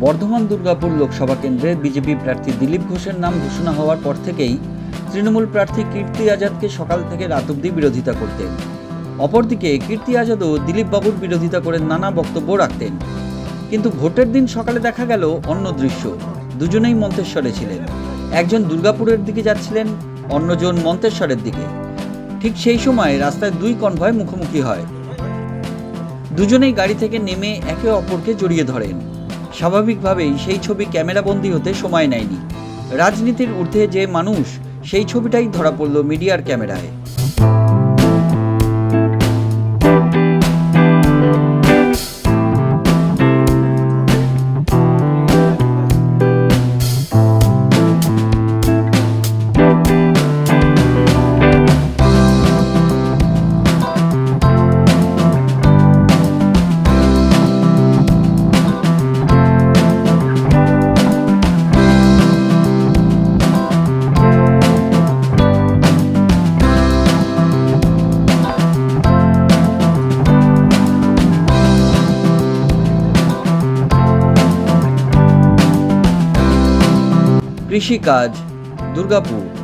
বর্ধমান দুর্গাপুর লোকসভা কেন্দ্রে বিজেপি প্রার্থী দিলীপ ঘোষের নাম ঘোষণা হওয়ার পর থেকেই তৃণমূল প্রার্থী কীর্তি আজাদকে সকাল থেকে রাত অবধি বিরোধিতা করতেন। অপরদিকে কীর্তি আজাদও দিলীপ বাবুর বিরোধিতা করে নানা বক্তব্য রাখতেন। কিন্তু ভোটের দিন সকালে দেখা গেল অন্য দৃশ্য। দুজনেই মন্তেশ্বরে ছিলেন। একজন দুর্গাপুরের দিকে যাচ্ছিলেন, অন্যজন মন্তেশ্বরের দিকে। ঠিক সেই সময় রাস্তায় দুই কনভয় মুখোমুখি হয়। দুজনেই গাড়ি থেকে নেমে একে অপরকে জড়িয়ে ধরেন। স্বাভাবিকভাবেই সেই ছবি ক্যামেরাবন্দি হতে সময় নেয়নি। রাজনীতির ঊর্ধ্বে যে মানুষ, সেই ছবিটাই ধরা পড়ল মিডিয়ার ক্যামেরায়। কৃষিকাজ দুর্গাপুর।